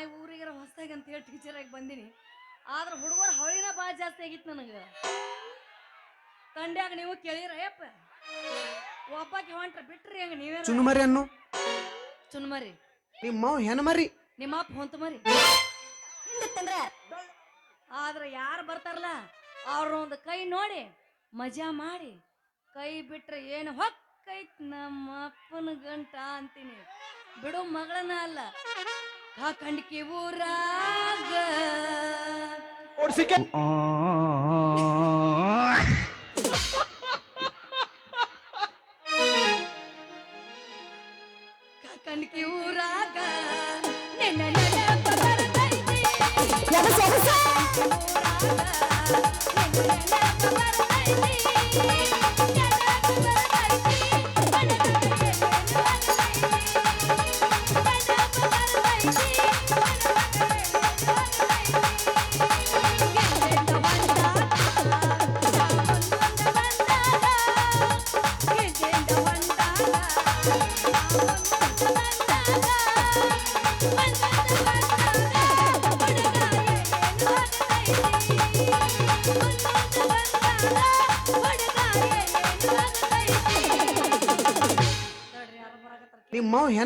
ಈ ಊರಿಗೆ ಹೊಸ್ದಾಗಿ ಅಂತ ಹೇಳಿ ಟೀಚರ್ ಆಗಿ ಬಂದಿನಿ. ಆದ್ರೆ ಹುಡುಗರು ಹೊಳಿನ ಭಾಳ ಜಾಸ್ತಿ ಆಗಿತ್ತು ನನಗೆ. ತಂಡ್ಯಾಗ ನೀವು ಕೇಳಿರ ಯಪ್ಪ ಒಬ್ಬಾಕಿ ಹೊಂಟ್ರ ಬಿಟ್ರಿ ಹೆಂಗ ನೀವೇ ಚುನ್ಮರಿ ಅನ್ನು? ಚುನ್ಮರಿ. ನಿಮ್ಮ ಹೆಣ್ಮರಿ? ನಿಮ್ಮ ಅಪ್ಪ ಹೊಂತ ಮರಿ ಆದ್ರೆ ಯಾರು ಬರ್ತಾರಲ್ಲ ಅವ್ರ ಒಂದು ಕೈ ನೋಡಿ ಮಜಾ ಮಾಡಿ ಕೈ ಬಿಟ್ರೆ ಏನು ಹೊಕ್ಕೈತ್ ನಮ್ಮ ಅಪ್ಪನ ಗಂಟ ಅಂತೀನಿ. ಬಿಡು ಮಗಳನ್ನ ಅಲ್ಲ. ಆ. ಕಂಡಿಕೆ ಊರಾಗ. ಓಡಿಸಿಕೆ ಕಣ್ಕಿ ಊರಾಗ ನೆನ ನೆನ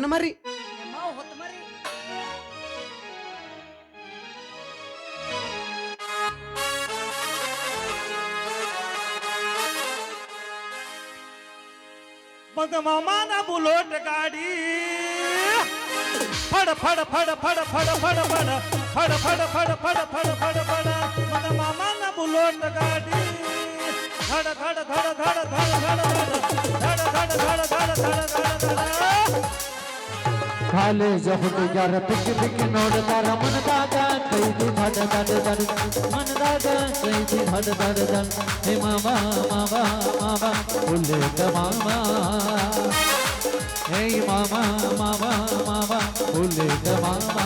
ನಿಮ್ಮ ಮಾವ ಹೆಣ್ಮರಿ ನಿಮ್ಮ ಹೊತ್ತು ಮರಿ मग मामाना बुलोट गाडी फड फड फड फड फड फड फड फड फड फड फड फड फड फड मग मामाना बुलोट गाडी धड धड धड धड धड धड धड धड धड धड धड धड धड धड ಕಾಲೇಜ ಹುಡುಗರ ಪಿಕ್ಕಿ ಪಿಕ್ಕಿ ನೋಡ್ತಾರ ಮನದಾಗ ಕೈದಿ ಧಡ ಧಡ ಧಡ ಮನದಾಗ ಕೈದಿ ಧಡ ಧಡ ಧಡ ಹೇ ಮಾಮ ಮಾಮ ಮಾಮ ಉಲ್ಲೇಖ ಮಾಮ ಹೇ ಮಾಮ ಮಾಮ ಮಾಮ ಉಲ್ಲೇಖ ಮಾಮ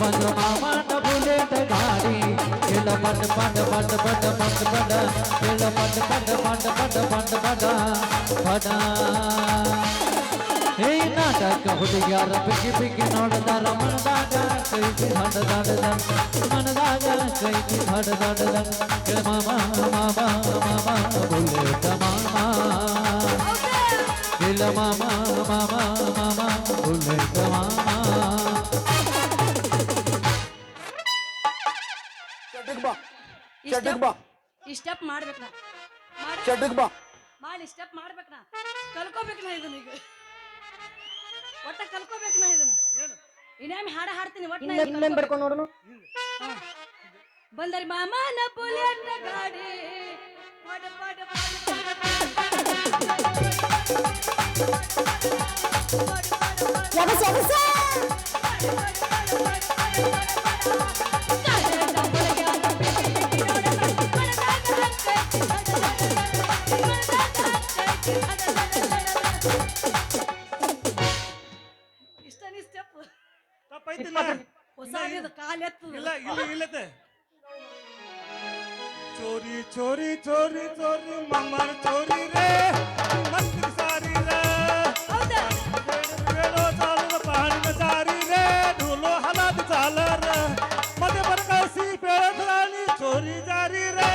ಬಂದ ಮಾಮನ ಬುಲೆಟ್ ಗಾಡಿ ಕೆಳ ಪಟ ಪಟ ಪಟ ಪಟ ಪಟ ಪಟ ಕೆಳ ಪಟ ಪಟ ಪಟ ಪಟ ಪಟ ಪಟ ಪಟ ಹೇ ನಾಟಕ ಹುಡುಗ್ಯಾರ ಬಿಗಿ ಬಿಗಿ ನೋಡದಾರ ಮನದಾಗ ಕೈದಿ ಧಡ ಧಡ ಧಡ ಮನದಾಗ ಕೈದಿ ಧಡ ಧಡ ಧಡ ಕೆಳ ಮಾಮ ಮಾಮ ಮಾಮ ಬುಲೆಟ್ ಮಾಮ ಕೆಳ ಮಾಮ ಮಾಮ ಮಾಮ ಬುಲೆಟ್ ಮಾಮ ಚಟಕ್ ಬಾ ಈ ಚಟಕ್ step- ಬಾ ಈ ಸ್ಟೆಪ್ ಮಾಡ್ಬೇಕು ನಾ ಮಾಡಿ ಚಟಕ್ ಬಾ ಮಾಡಿ ಸ್ಟೆಪ್ ಮಾಡ್ಬೇಕು ನಾ ಕಲ್ಕೋಬೇಕು ನಾ ಇದನ್ನ ಈಗ ಒಟ್ಟ ಕಲ್ಕೋಬೇಕು ನಾ ಇದನ್ನ ಇನ್ನೇಮ್ ಹಾಡ ಹಾಡ್ತೀನಿ ಒಟ್ಟ ನಾ ಇದನ್ನ ಇನ್ನೇನ್ ಬರ್ಕೊಂಡು ನೋಡೋಣ. ಬಂದರಿ ಮಾಮನ ಬುಲೆಟ್ ಗಾಡಿ ಪಡ ಪಡ ಪಡ ಪಡ ಇಷ್ಟ ಕಾಲ ಇಲ್ಲ ಇಲ್ಲ ಇಲ್ಲತೆ ಚೋರಿ ಚೋರಿ ಚೋರಿ ಚೋರಿ ಮಮ್ಮರ್ ಚೋರಿ ರೇ ಮಂತ್ರಿ ಸಾರಿ ರೇ ಬೇಡೋ ಚಾಲ ಪಹಾಡಿ ಮೆ ಸಾರಿ ರೇ ಢೋಲೋ ಹಲಾದ ಚಾಲ ರೇ ಮದೆ ಬರಕಾಸಿ ಬೇಡ ರಾಣಿ ಚೋರಿ ಜಾರಿ ರೇ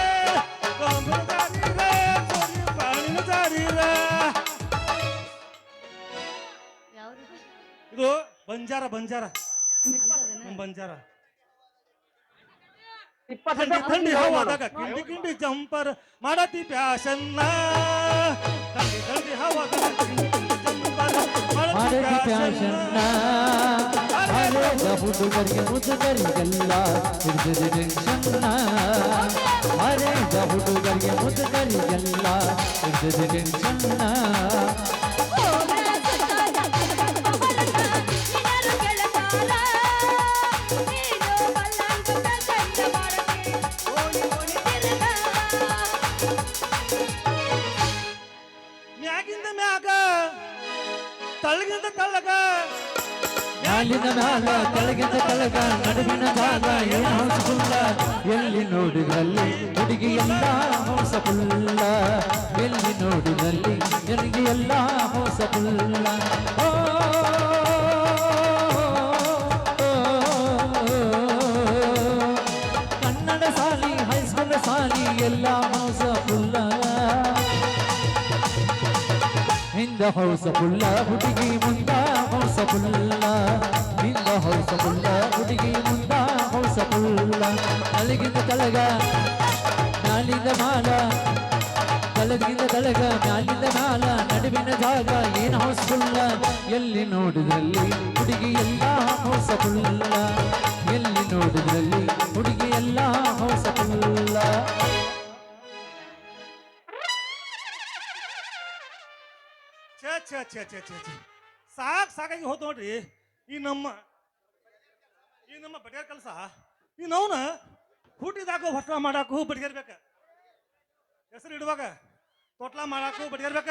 ಗಾಂಭರ ಜಾರಿ ರೇ ಚೋರಿ ಪಹಾಡಿ ಮೆ ಜಾರಿ ರೇ ಇದು ಬಂಜಾರ ಬಂಜಾರ ಬಂಜಾರ थंडी थंडी हवा दादा किंडी किंडी जंपर मारती प्याशन्ना थंडी थंडी हवा दादा किंडी किंडी जंपर मारती प्याशन्ना अरे जाहू डुमरिया मुझगरी गल्ला फिर टेंशन्ना अरे जाहू डुमरिया मुझगरी गल्ला फिर टेंशन्ना ತಳಗ ಮ್ಯಾಲಿನ ಮ್ಯಾಲ ಕೆಳಗಿನ ಕೆಳಗ ನಡುವಿನ ಜಾಗ ಏನ ಹಂಸಫುಲ್ಲ ಎಲ್ಲಿ ನೋಡಿದಲ್ಲಿ ಹುಡುಗಿ ಎಲ್ಲ ಹಂಸಫುಲ್ಲ ಎಲ್ಲಿ ನೋಡಿದಲ್ಲಿ ಎಲ್ಲಿ ಎಲ್ಲ ಹಂಸಫುಲ್ಲ ಕನ್ನಡ ಸಾಲಿ ಹೈಸ್ಕೂಲ್ ಸಾಲಿ ಎಲ್ಲ ಹಂಸಫುಲ್ಲ ಫುಲ್ಲ ಹಿಂದ ಹೌಸ ಫುಲ್ಲ ಹುಡುಗಿ ಮುಂದ ಹೌಸ ಫುಲ್ಲ ಹಿಂದ ಹೌಸ ಫುಲ್ಲ ಹುಡುಗಿ ಮುಂದ ಹೌಸ ಫುಲ್ಲ ತಳಗಿಂದ ತಳಗ ಮ್ಯಾಲಿಂದ ಮಾಲ ತಳಗಿಂದ ತಳಗ ಮ್ಯಾಲಿಂದ ಮ್ಯಾಲ ನಡುವಿನ ಜಾಗ ಏನ್ ಹೌಸ್ಫುಲ್ಲ ಎಲ್ಲಿ ನೋಡಿದ್ರಲ್ಲಿ ಹುಡುಗಿ ಎಲ್ಲ ಹೌಸಫುಲ್ಲ ಎಲ್ಲಿ ನೋಡಿದ್ರಲ್ಲಿ ಹುಡುಗಿ ಎಲ್ಲ ಹೌಸಫುಲ್ಲ ಛೇ ಛೇ ಛೇ ಛೇ ಛೇ ಛೇ. ಸಾಕ್ ಸಾಕಾಗಿ ಹೋತ್ ನೋಡ್ರಿ. ಈ ನಮ್ಮ ಈ ನಮ್ಮ ಬಡಿಯಾರ ಕೆಲಸ. ಈ ನವ್ನ ಹುಟ್ಟಿದಾಕು ಹೊಟ್ಲ ಮಾಡಾಕು ಬಡಿಗೇರ್ ಬೇಕ. ಹೆಸರು ಇಡುವಾಗ ತೊಟ್ಲ ಮಾಡಾಕು ಬಡಿಗೇರ್ಬೇಕ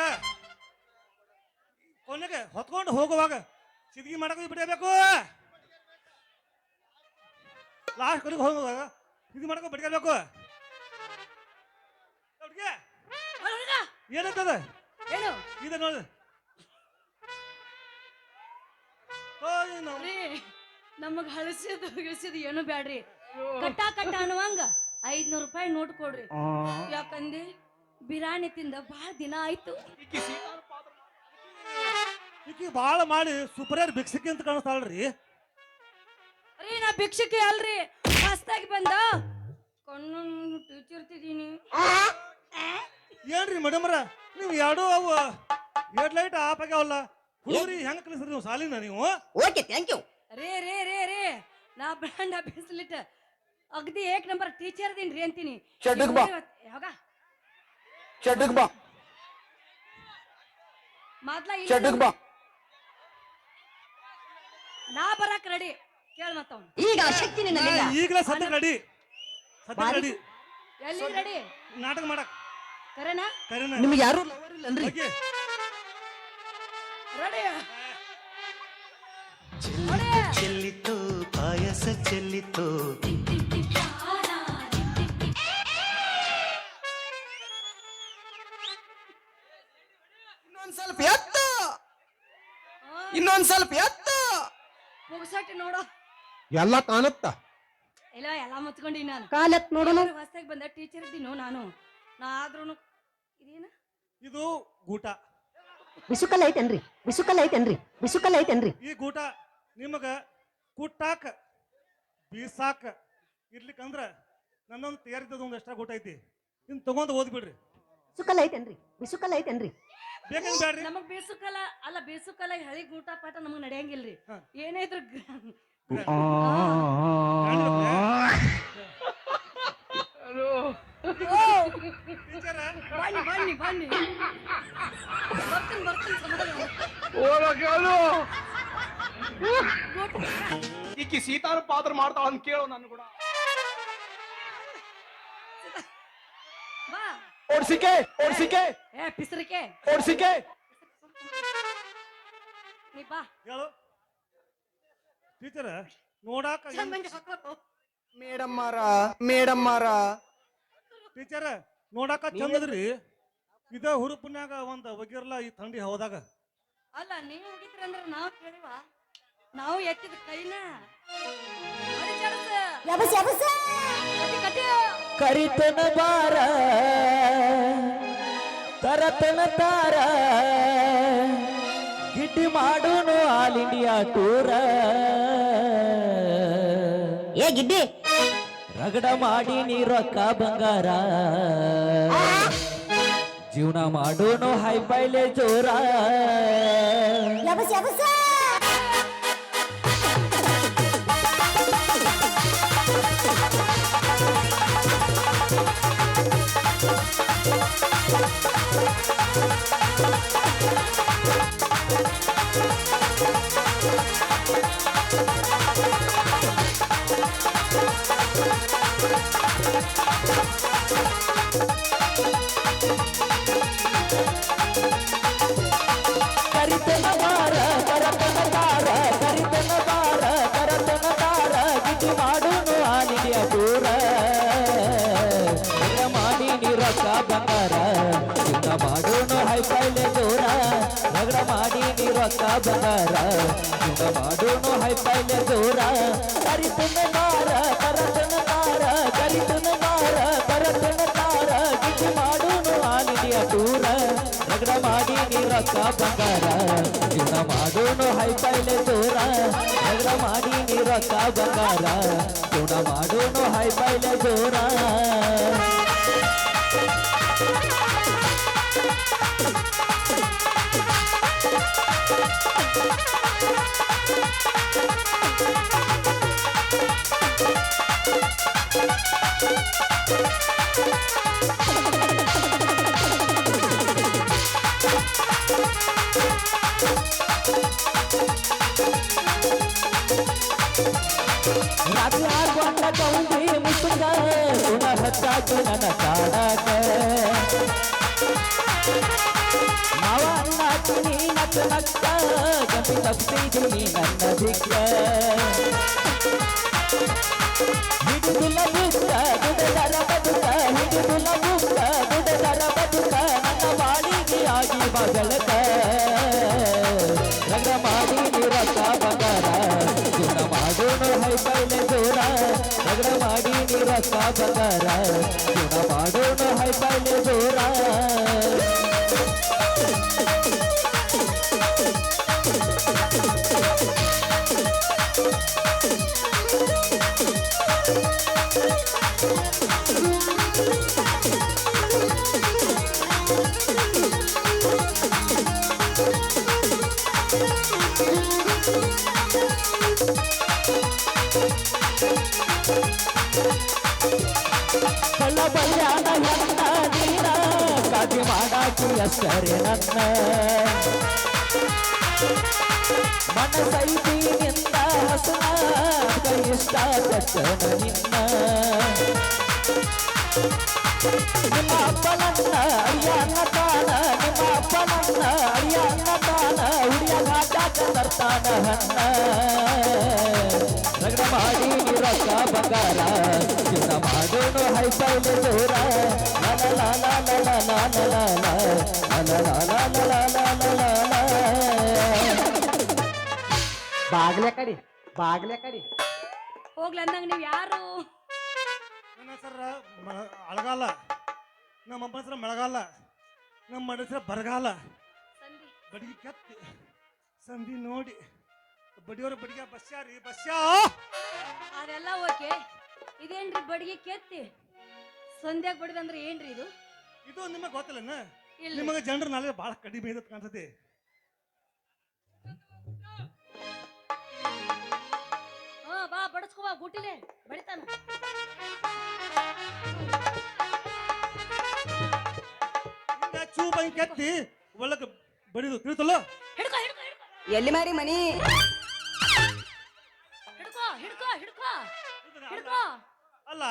ಕೊನೆಗೆ ಹೊತ್ಕೊಂಡು ಹೋಗುವಾಗ ಸಿದ್ಗಿ ಮಾಡಾಕು ಬಡಿಯಬೇಕು ಲಾಸ್ಟ್ ಕೊನೆಗೆ ಹೋಗುವಾಗ ಇದು ಮಾಡಾಕು ಬಡಿಗೇರ್ಬೇಕು ಹುಡ್ಗ. ಏನಂತದ ಏನು? ಇದೆ ನೋಡಿ. ರೀ ನಮಗ್ ಹಳಸಿದ ಗಿಳಸಿದ ಏನು ಬ್ಯಾಡ್ರಿ. ಕಟ್ಟ ಕಟ್ಟ ಅನ್ನುವಂಗ ಐದ್ನೂರು ರೂಪಾಯಿ ನೋಟ್ ಕೊಡ್ರಿ. ಯಾಕಂದಿ ಬಿರಾಣಿ ತಿಂದ ಬಹಳ ದಿನ ಆಯ್ತು. ಈಕಿ ಭಾಳ ಮಾಡಿ ಸೂಪರ್ ಭಿಕ್ಷಕಿ ಅಂತ ಕಾಣಿಸ್ತಾಳ್ರಿ. ರೀ ನಾ ಭಿಕ್ಷಕಿ ಅಲ್ರಿ. ಮಸ್ತಾಗಿ ಬಂದ. ಕಣ್ಣು ಟೀಚರ್ತಿದೀನಿ ಏನ್ರಿ ಮೇಡಮ್ರ ನೀವು ಎರಡೂ ಅವು ಹೆಡ್ ಲೈಟ್ ಆಫ್ ಆಗ್ಯಾವಲ್ಲ? ಹುಡುಗರಿ ಹೆಂಗ್ ಕಲಿಸ್ರಿ ನೀವು? ಸಾಲಿನ ನೀವು? ಓಕೆ ಥ್ಯಾಂಕ್ ಯು ರೇ ರೇ ರೇ ರೇ ನಾ ಬ್ರ್ಯಾಂಡ್ ಬಿಸ್ಲಿಟ್ ಅಗ್ದಿ ಏಕ್ ನಂಬರ್ ಟೀಚರ್ ಇದೀನ್ರಿ ಅಂತೀನಿ. ಚಡ್ಡಕ್ ಬಾ. ಯಾವಾಗ? ಚಡ್ಡಕ್ ಬಾ. ಮೊದ್ಲ ಇಲ್ಲಿ ಚಡ್ಡಕ್ ಬಾ. ನಾ ಬರಕ್ ರೆಡಿ ಕೇಳ ಮತ್ತವ್ ಈಗ ಶಕ್ತಿ ನಿನ್ನಲ್ಲಿಲ್ಲ. ಈಗಲೇ ಸದ್ಯ ರೆಡಿ ಸದ್ಯ ರೆಡಿ ಎಲ್ಲಿ ರೆಡಿ ನಾಟಕ ಮಾಡಕ್. ಕರೆನಾ? ಕರೆನ? ನಿಮಗೆ ಯಾರು ಲವರ್ ಇಲ್ಲ ರೆಡಿ ಚೆಲ್ಲಿತು ಪಾಯಸ ಚೆಲ್ಲಿತು. ಇನ್ನೊಂದ್ ಸ್ವಲ್ಪ ಎತ್ತ. ಇನ್ನೊಂದ್ ಸ್ವಲ್ಪ ಎತ್ತ. ಮುಗಿಸಟ್ಟಿ ನೋಡು. ಎಲ್ಲ ಕಾಣುತ್ತ? ಇಲ್ಲ ಎಲ್ಲ ಮುಚ್ಕೊಂಡಿ ನಾನು. ಕಾಲತ್ ನೋಡೋಣ ಹೊಸ್ದಾಗಿ ಬಂದ ಟೀಚರ್ ಇದ್ದೀನೋ ನಾನು. ನಾ ಆದ್ರೂ ಇದೇನ? ಇದು ಗೂಟ ಬಿಸುಕಲ್ ಐತೇನ್ರಿ? ಬಿಸುಕಲ್ ಐತೇನ್ರಿ? ಬಿಸುಕಲ್ ಐತೇನ್ರಿ? ಈ ಗೂಟ ನಿಮಗ ಕುಟ್ಟಾಕ ಬೀಸಾಕ ಇರ್ಲಿಕ್ಕಂದ್ರ ನನ್ನೊಂದು ತಯಾರಿದ್ದದ ಒಂದು ಎಷ್ಟ ಗೂಟ ಐತಿ. ಇನ್ ತಗೊಂಡ್ ಓದ್ಬಿಡ್ರಿ ಬಿಸುಕಲ್ ಐತೇನ್ರಿ? ಬಿಸುಕಲ್ ಐತೇನ್ರಿ? ಬ್ಯಾಡ್ರಿ. ನಮಗ್ ಬೇಸುಕಲ ಅಲ್ಲ ಬೇಸುಕಲ ಹಳಿ ಗೂಟ ಪಾಠ ನಮಗ್ ನಡೆಯಂಗಿಲ್ರಿ. ಏನೇ ಇದ್ರು ಬನ್ನಿ ಬನ್ನಿ ಬನ್ನಿ ಬರ್ತೀನಿ ಬರ್ತೀನಿ ಸಮಾಧಾನ ಈಕಿ ಸೀತಾರ ಪಾತ್ರ ಮಾಡ್ತಾಳ ಅಂತ ಕೇಳು ನನ್ ಕೂಡ. ಬಾ ಓಡ್ಸಿಕೆ ಓಡ್ಸಿಕೆ. ಏ ಪಿಸರಿಕೆ. ಓಡ್ಸಿಕೆ. ನೀ ಬಾ. ಹೇಳು. ಟೀಚರ್ ನೋಡಾಕ ಮೇಡಮ್ ಮಾರ ಮೇಡಮ್ ಮಾರ ಟೀಚರ್ ನೋಡಾಕ ಚಂದದ್ರಿ ಇದ ಹುರುಪಿನ್ಯಾಗ ಒಂದ್ ಒಗಿರ್ಲ ಈ ಥಂಡಿ ಹೋದಾಗ? ಅಲ್ಲ ನೀವ್ ಹೋಗಿದ್ರಿ ಅಂದ್ರೆ ನಾವ್ ಕೇಳಿವ. ನಾವು ಎತ್ತಿದ ಕೈನ. ಕರಿತನ ಬಾರ ತರತನ ತಾರ ಗಿಟ್ಟಿ ಮಾಡೋನು ಆಲ್ ಇಂಡಿಯಾ ಟೂರ. ಏ ಗಿಡ್ಡಿ. ರಗಡ ಮಾಡಿ ನೀ ರೊಕ್ಕ ಬಂಗಾರ ಜೀವನ ಮಾಡೋನು ಹೈ ಪೈಲೆ ಜೋರ ಯಬಸ್ ಮಾಡೋಣ ಹೈಫೈಲೆ ಜೋರ ರಗಡ ಮಾಡಿ ನೀರೊಕ್ಕ ಬಂಗಾರ. ಹಿಂಗ ಮಾಡೋಣ ಹೈಫೈಲೆ ಜೋರ ಕರಿತನ ಬಾರ ಕರತನ ಬಾರ ಕರಿತನ ಮಾರ ಕರತನ ಬಾರ ಗಿಜಿ ಮಾಡೋಣ ಆನಿದಿಯ ದೂರ, ರಗಡ ಮಾಡಿ ನೀರೊಕ್ಕ ಬಂಗಾರ. ಹಿಂಗ ಮಾಡೋಣ ಹೈಫೈಲೆ ಜೋರ ರಗಡ ಮಾಡಿ ನೀರೊಕ್ಕ ಬಂಗಾರ. ಗುಣ ಮಾಡೋಣ ಹೈಫೈಲೆ ಜೋರ ಹಚ್ಚಾಕಿ ನನ್ನ ಕಾಡಾಕ ಮಾವ ಅನ್ನಾಕಿ ನಕ್ಕ ನಕ್ಕ ಗಂಟಿ ತಪ್ಪಿದ್ದೀನಿ ನನ್ನ ದಿಕ್ಕ ಹಿಡಿದಿಲ್ಲ ಬುಕ್ಕ ದುಡದರ ಬದುಕ ಹಿಡಿದಿಲ್ಲ ಬುಕ್ಕ ದುಡದರ ಬದುಕ ನನ್ನ ಬಾಳಿಗೆ ಆಗಿ ಬಗಳಕ बाबा राय ಮಾಡಾಕಿ ನನ್ನ. ಮನಸೈತಿ ನಿಂದ ಹಸನ ಕೈಷ್ಟ ತಟ್ಟನ ನಿನ್ನ. ನಿಮ್ಮ ಅಪ್ಪನನ್ನ ಅಯ್ಯನ್ನ ತಾನ, ನಿಮ್ಮ ಅಪ್ಪನನ್ನ ಅಯ್ಯನ್ನ ತಾನ ಹುಡಿಯ ಘಾಟ ತರ್ತಾನ ಹಣ್ಣ ಲಗ್ನ ಮಾಡಿ ರೊಕ್ಕ ಬಕಾರ ಚಿನ್ನ ಮಾಡೋನು ಹೈಫೈ ಜೋರ ನನ ಲಾಲ ನಲ ಲಾಲ ಲಾಲ ನನ ಲಾಲ ನಲ ಲಾಲ ಲಾಲ ಬಾಗ್ಲೆ ಕಡಿ ಬಾಗ್ಲೆ ಕಡಿ ಹೋಗ್ಲ ಅಂದಂಗ ನೀವು ಯಾರು ನನ್ನ ಹೆಸರ ಅಳಗಾಲ ನಮ್ಮ ಅಪ್ಪ ಹೆಸರು ನಮ್ಮ ಮಡ ಹೆಸರು ಬರಗಾಲ ಬಡಗಿ ಕತ್ತಿ ಸಂಧಿ ನೋಡಿ ಬಡಿಯೋರ ಬಡಿಗೆ ಬಸ್ಯಾರಿ ಬಸ್ಯಾ ಅದೆಲ್ಲ ಓಕೆ. ಇದೇನ್ರಿ ಬಡಿಗೆ ಕೆತ್ತಿ? ಸಂಧ್ಯಾಗ ಬಡಿದಂದ್ರೆ ಏನ್ರಿ ಇದು? ಇದು ನಿಮಗೆ ಗೊತ್ತಿಲ್ಲನ? ಇಲ್ಲ ನಿಮಗೆ ಜನರ ನಾಳೆ ಬಹಳ ಕಡಿಮೆ ಇದೆ ಕಾಣ್ತದೆ. ಹಾ ಬಾ ಬಡಸ್ಕೋ ಬಾ ಗುಟ್ಟಿಲೆ ಬಡಿತಾನ. ಹಿಂಗ ಕೆತ್ತಿ ಒಳಗೆ ಬಡಿದು ತಿಳಿತಲ್ಲ? ಹಿಡ್ಕೋ ಹಿಡ್ಕೋ ಹಿಡ್ಕೋ. ಎಲ್ಲಿ ಮಾರಿ ಮನಿ? ಅಲ್ಲ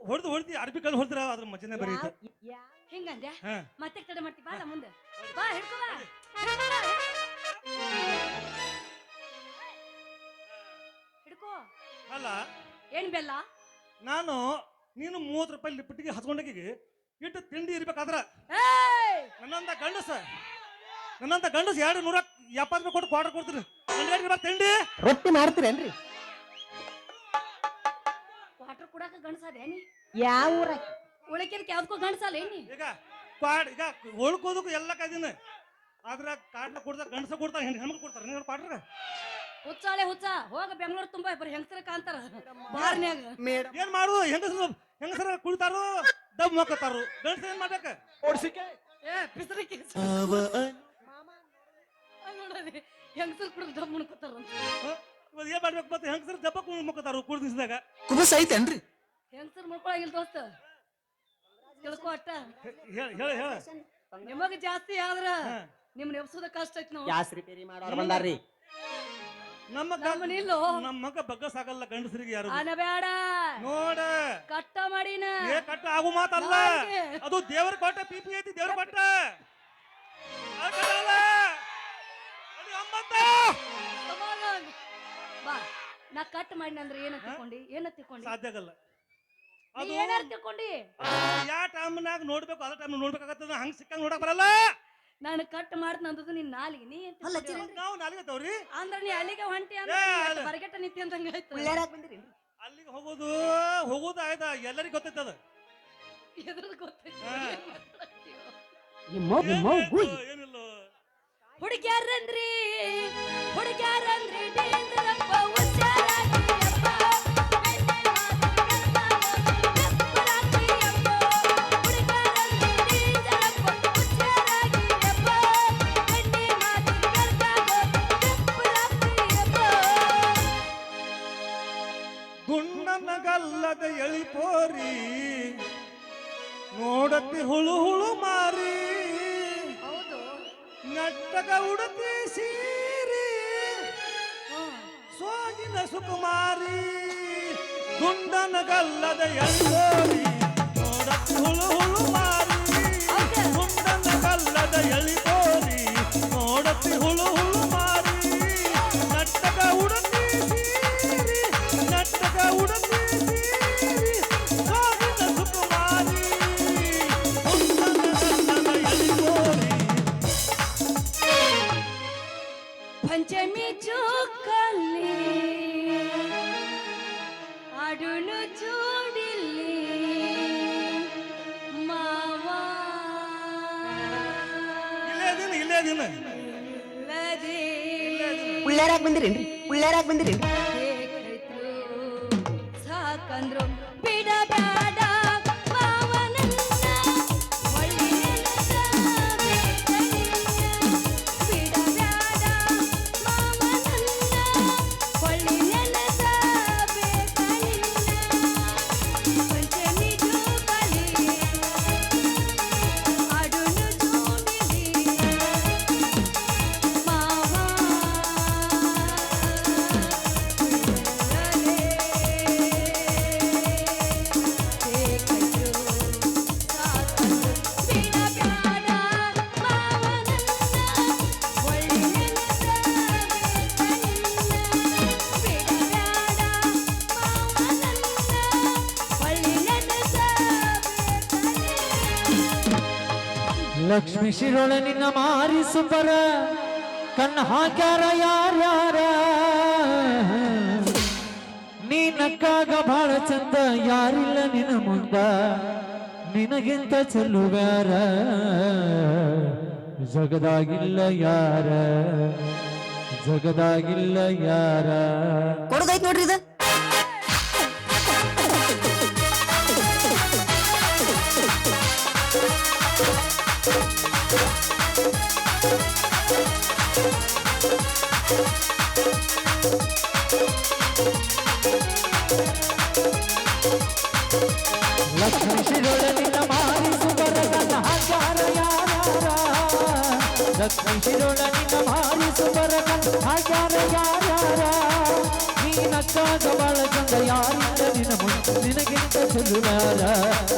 ಹೊಡೆದು ಹೊಡ್ತಿ ಅರ್ಬಿ ಕಲ್ಲು ಹೊಡೆದ್ರ ಅದ್ರ ಮಜನೆ ಬರೀತ. ಹಾ. ಮತ್ತೆ ತಡ ಮಾಡ್ತಿ ಬಾ ಮುಂದೆ. ಬಾ ಹಿಡ್ಕೊ ಬಾ. ಹಿಡ್ಕೋ. ಅಲ್ಲ. ಏನ್ ಬೆಲ್ಲ? ನಾನು ನೀನು ಮೂವತ್ತು ರೂಪಾಯಿ ಲಿಪ್ಟಿಗೆ ಹತ್ಕೊಂಡಾಗಿ ಇಟ್ಟು ತಿಂಡಿ ಇರ್ಬೇಕಾದ್ರ ಏಯ್! ನನ್ನಂತ ಗಂಡಸ ನನ್ನಂತ ಗಂಡಸ ಎರಡು ನೂರ ಎಪ್ಪತ್ತು ರೂಪಾಯಿ ಕೊಟ್ಟು ಕ್ವಾರ್ಟರ್ ಕೊಡ್ತೀರಿ ತಿಂಡಿ. ರೊಟ್ಟಿ ಮಾಡ್ತೀರೇನ್ರಿ? ಕುಡಾಕ ಗಣಸದೆ ನೀ ಯಾವ ಊರ ಉಳಿಕೆದಕ್ಕೆ ಯಾವ್ದಕ್ಕೂ ಗಣಸಲ್ಲ ಏನಿ ಈಗ ಪಾಡ್ ಈಗ ಉಳ್ಕೋದಕ್ಕೂ ಎಲ್ಲ ಕದಿನ. ಆದ್ರ ಕಾಡ್ನ ಕೊಡ್ತಾ ಗಂಡಸ ಕೊಡ್ತಾರ ಹೆಣ್ ಹೆಣ್ಮಕ್ಳು ಕೊಡ್ತಾರ. ನೀವು ಪಾಡ್ರ? ಹುಚ್ಚಾಳೆ ಹುಚ್ಚ. ಹೋಗ ಬೆಂಗಳೂರು ತುಂಬಾ ಬರೀ ಹೆಂಗಸರ ಕಾಂತಾರ ಬಾರ್ನ್ಯಾಗ. ಮೇಡಮ್. ಏನ್ ಮಾಡುದು? ಹೆಂಗಸರು ಹೆಂಗಸರ ಕುಡಿತಾರು? ಡಬ್ ಮಕ್ಕತಾರು ಗಂಡಸ ಏನ್ ಮಾಡ್ಬೇಕ? ಓಡಿಸಿಕೆ? ಏ ಪಿಸರಿಕೆ ಅವ ನೋಡ್ರಿ. ಹೆಂಗಸರು ಕುಡಿದು ಡಬ್ ಮುಣ್ಕೋತಾರ ಇವಾಗ ಏನ್ ಮಾಡ್ಬೇಕು? ಮತ್ತೆ ಹೆಂಗಸರು ದಬ್ಬ ಮುಕ್ಕತಾರ ಕುಡಿದ ದಿವಸದಾಗ. ಕುಬಸ್ ಐತೇನ್ರಿ? ಹೆಂಗಸರು ಮುಳ್ಕೊಳಗಿಲ್ಲ ದೋಸ್ತ. ತಿಳ್ಕೊ ಅಟ್ಟ. ಹೇಳ ಹೇಳ ಹೇಳ. ನಿಮಗ ಜಾಸ್ತಿ ಆದ್ರ ನಿಮ್ಮ ನಿಮ್ ನೆಪ್ಸೋದ ಕಷ್ಟ ಐತಿ ನಾವು ಗ್ಯಾಸ್ ರಿಪೇರಿ ಮಾಡೋರು ಬಂದಾರ್ರಿ. ನಮ್ಮ ನಮ್ಮ ಇಲ್ಲ? ನಮ್ಮ ಮಗ ಬಗ್ಗ ಸಾಗಲ್ಲ ಗಂಡಸರಿಗೆ ಯಾರು? ಅನಬೇಡ ನೋಡ. ಕಟ್ಟ ಮಾಡಿನ. ಏ ಕಟ್ಟ ಆಗು ಮಾತಲ್ಲ? ಅದು ದೇವರ ಕೊಟ್ಟ ಪಿಪಿ ಐತಿ ದೇವರ ಕೊಟ್ಟ. ಅಲ್ಲ. ಅಮ್ಮಂತ. ಬಾ. ನಾ ಕಟ್ ಮಾಡಿನ ಅಂದ್ರೆ ಏನ ತಿಳ್ಕೊಂಡಿ? ಏನ ತಿಳ್ಕೊಂಡಿ? ಸಾಧ್ಯ ಆಗಲ್ಲ. ನೀ ಅದು ಏನಾರ ತಿಳ್ಕೊಂಡಿ? ಯಾ ಟೈಮ್ನಾಗ ನೋಡ್ಬೇಕು ಅದ ಟೈಮ್ ನೋಡ್ಬೇಕಾಗತ್ತದ ಹಂಗ ಸಿಕ್ಕಂಗ್ ನೋಡಕ್ ಬರಲ್ಲ. ನಾನು ಕಟ್ ಮಾಡ್ತೀನಿ ಅಂದದ್ದು ನಿನ್ ನಾಲಿಗೆ. ನೀ ಏನ್ ತಿಳ್ಕೊಂಡಿ? ನಾವು ನಾಲಿಗತ್ತವ್ರಿ ಅಂದ್ರ ನೀ ಅಲ್ಲಿಗೆ ಹೊಂಟಿ ಏ, ಅಲ್ಲ. ಅಂದ್ರೆ ಬರಗೆಟ್ಟ ನಿಂತಿ ಅಂದಂಗ ಆಯ್ತು ಅಲ್ಲಿಗೆ ಹೋಗೋದು ಹೋಗೋದು ಆಯ್ತಾ ಎಲ್ಲರಿಗೂ ಗೊತ್ತೈತದ? ಎದ್ರದ್ ಗೊತ್ತೈತಿ. ಹಾ. ಏನಿಲ್ಲ. ಹುಡುಗ್ಯಾರಂದ್ರಿ ಉಳ್ಳಾರಾಗ ಬಂದಿರೇನ್ರಿ ಶಿರೋಳ ನಿನ್ನ ಮಾರಿಸು ಪರ ಕಣ್ಣ ಹಾಕ್ಯಾರ ಯಾರ್ಯಾರ? ನೀ ನಕ್ಕಾಗ ಬಹಳ ಚಂದ, ಯಾರಿಲ್ಲ ನಿನ್ನ ಮುಂದ? ನಿನಗಿಂತ ಚೆಲ್ಲುವ್ಯಾರ ಜಗದಾಗಿಲ್ಲ ಯಾರ? ಜಗದಾಗಿಲ್ಲ ಯಾರ? ಕೊಡದೈತ್ ನೋಡ್ರಿ ಇದು. ಲಕ್ಷ್ಮಿ ಶಿರೋಳ ನಿನ್ನ ಮಾರಿಸು ಬರ ಕಣ್ಣ ಹಾಕ್ಯಾರ ಯಾರ್ಯಾರ ಲಕ್ಷ್ಮಿ ಶಿರೋಳ ನಿನ್ನ ಮಾರಿಸು ಬರ ಕಣ್ಣ ಹಾಕ್ಯಾರ ಯಾರ್ಯಾರ ನೀನಕ್ಕಾಗ ಬಾಳ ಚಂದ ಯಾರಿಂದ ನಿನ್ನ ಮುಂದೆ ನಿನಗಿಂತ ಚೆಲ್ಲುವಾರ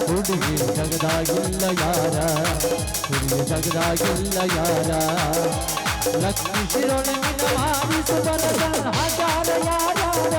ಹುಡುಗಿ ಜಗದಾಗಿಲ್ಲ ಯಾರ? ಹುಡುಗಿ ಜಗದಾಗಿಲ್ಲ ಯಾರ? ಲಕ್ಷ್ಮಿ ಶಿರೋಳ ನಿನ್ನ ಮಾರಿಸು ಬರ ಕಣ್ಣ ಹಾಕ್ಯಾರ ಯಾರ್ಯಾರ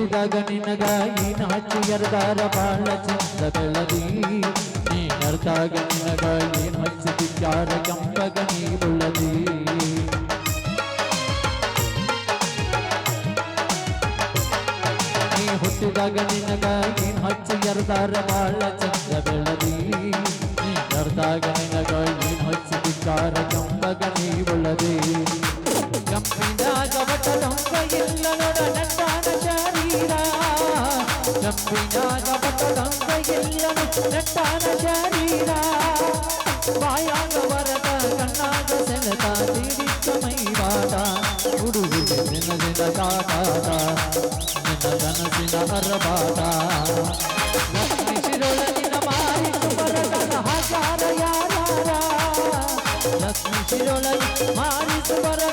ಹುಟ್ಟಿದಾಗ ನಿನಗಾಗಿ ಈ ನಾಚು ಎರ್ದಾರ ಬಾಳ ಚಂದ ಬೆಳದಿ ನೀ ನರ್ದಾಗ ನಿನಗಾಗಿ ಬಿಚ್ಚಾರ ಕೆಂಪಗ ನೀ ಉಳ್ಳದಿ ನೀ ಹುಟ್ಟಿದಾಗ ನಿನಗಾಗಿ ಹಚ್ಚಿ ಎರ್ದಾರ ಬಾಳ ಚಂದ ಬೆಳದಿ ನೀ ನರ್ದಾಗ ನಿನಗಾಗಿ ಏನ್ ಹಚ್ಚಿ ಬಿಚ್ಚಾರ ಕೆಂಪಗ ನೀ நட்டான சாரீரா நம்பினாகப்பட்டதங்க எல்லனும் நட்டான சாரீரா வாயாக வரத கண்ணாக செலதா திரிச்சமை வாடா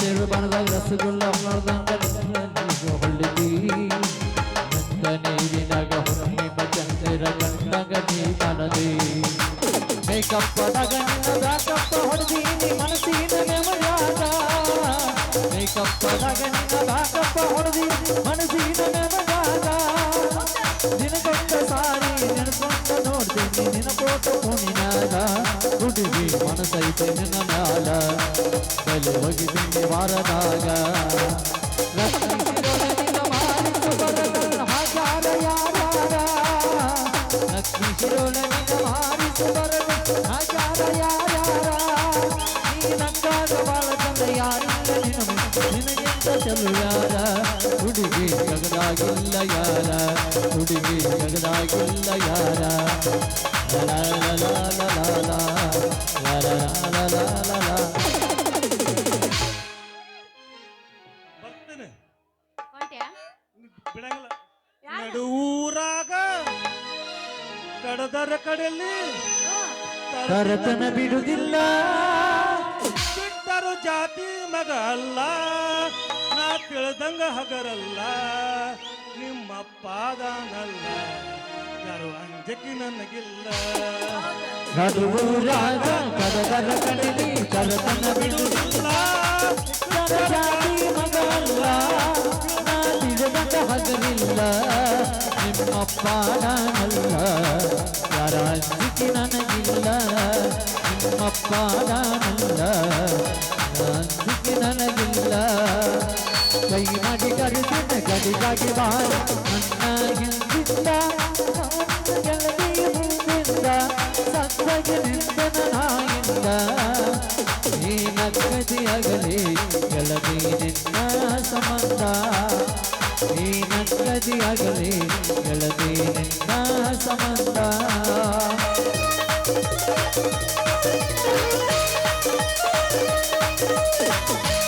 திருமணம் ரசகுல்லா ಕಪ್ಪದ ಗಂಧದ ಕಪ್ಪ ಹೊಡೆದೀನಿ ಮನಸ್ಸಿನ ನೆಮಯಾದ ನೀ ಕಪ್ಪದ ಗಂಧದ ಕಪ್ಪ ಹೊಡೆದೀನಿ ಮನಸ್ಸಿನ ನೆಮಯಾದ ದಿನಗೊಂಡ ನಿನಕೋಟ ಕುಣಿನಾಲ ದುಡಿವಿ ಮನಸೈತೆ ನಿನ್ನ ನಾಲ ತಲೆ ಒಗಿದಿನಿ ವಾರದಾಗ ಹಾಕ್ಯಾರ ಶಿರೋಳ ನಿನ್ನ ಮಾರಿಸು ಬರಲು ಹಾಕ್ಯಾರ ಯಾರ கொல்ல யாரா முடிவு ஜகதாய் கொல்ல யாரா ಬರ್ತೇನೆ ಬಿಡಂಗಿಲ್ಲ. ನಡು ಊರಾಗ ಕಡದರ ಕಡೆಯಲ್ಲಿ ತರತನ ಬಿಡುದಿಲ್ಲ. ಬಿಟ್ಟರು ಜಾತಿ ಮಗ ಅಲ್ಲ ನಾ ತಿಳಿದಂಗ ಹಗರಲ್ಲ. ನಿಮ್ಮಪ್ಪದಾನಲ್ಲ ಯಾರು ಅಂಜಕಿ ನನಗಿಲ್ಲ. ನಡುವೂರಾದ ಕದದರ ಕಡೆಗೆ ಕಲತನ ಬಿಡುವುದಿಲ್ಲ ಜಾತಿ ಮಗಲ್ಲ ಹಗಲಿಲ್ಲ. ನಿಮ್ಮಪ್ಪ ನಾನಲ್ಲ ಯಾರ ಅಂಜಿಕೆ ನನಗಿಲ್ಲ. ನಿಮ್ಮಪ್ಪ ನಾನಲ್ಲ ಅಂಜಿಕೆ ನನಗಿಲ್ಲ. ಕೈ ಮಾಡಿ ಕರೆದಿನ ಗಡಿಗಾಗಿ ಬಾರ ನನ್ನ ಹಿಂದಿಂದ ಗೆಳತಿ ಮುಂದಿಂದ ಸತ್ವಗೆ ನಿಂತನ ನಾಯಿಂದ ಈ ನಗದಿಯಾಗಲಿ ಗೆಳತಿ ನಿನ್ನ ಸಂಬಂಧ ಈ ನಗದಿಯಾಗಲಿ ಗೆಳತಿ ನಿನ್ನ ಸಂಬಂಧ ಊರಿಗೂರ